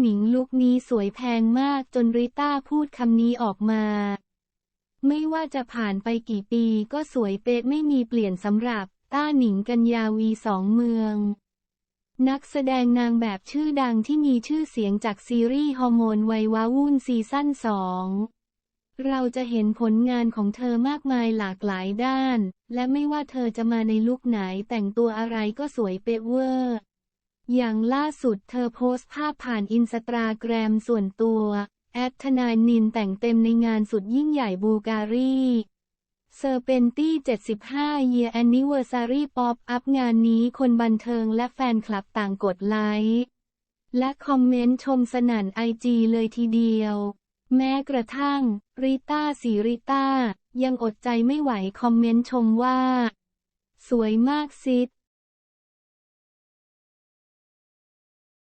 หนิงลุคนี้สวยแพงมากจนริต้าพูดคำนี้ออกมา ไม่ว่าจะผ่านไปกี่ปีก็สวยเป๊ะไม่มีเปลี่ยนสำหรับ ต้าหนิงกัญญาวีสองเมือง นักแสดงนางแบบชื่อดังที่มีชื่อเสียงจากซีรีส์ฮอร์โมนวัยว้าวุ่นซีซั่นสองเราจะเห็นผลงานของเธอมากมายหลากหลายด้าน และไม่ว่าเธอจะมาในลุคไหนแต่งตัวอะไรก็สวยเป๊ะเวอร์ อย่างล่าสุดเธอโพสต์ภาพผ่านอินสตาแกรมส่วนตัว แอดทนายนินแต่งเต็มในงานสุดยิ่งใหญ่บูการีเซอร์เปนตี้ 75 Year Anniversary Pop Up งานนี้คนบันเทิงและแฟนคลับต่างกดไลค์และคอมเมนต์ชมสนั่นไอจีเลยทีเดียว แม้กระทั่ง ริต้าสีริต้า ยังอดใจไม่ไหวคอมเมนต์ชมว่า สวยมากซิด